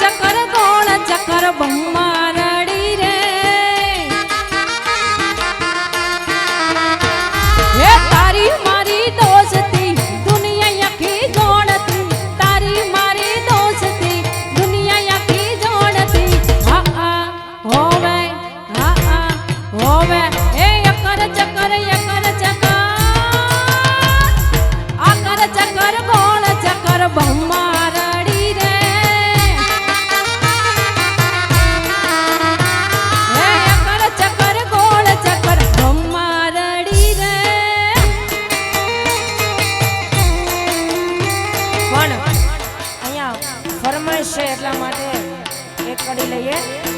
ચક્કર ગોળ ચકર બહુમા રડી રે. હે તારી મારી દોસ્તી, દુનિયા આખી જોડતી. તારી મારી દોસ્તી, દુનિયા આખી જોડતી. હા આ હોવે, હા આ હોવે. છે એટલા માટે એક કરી લઈએ.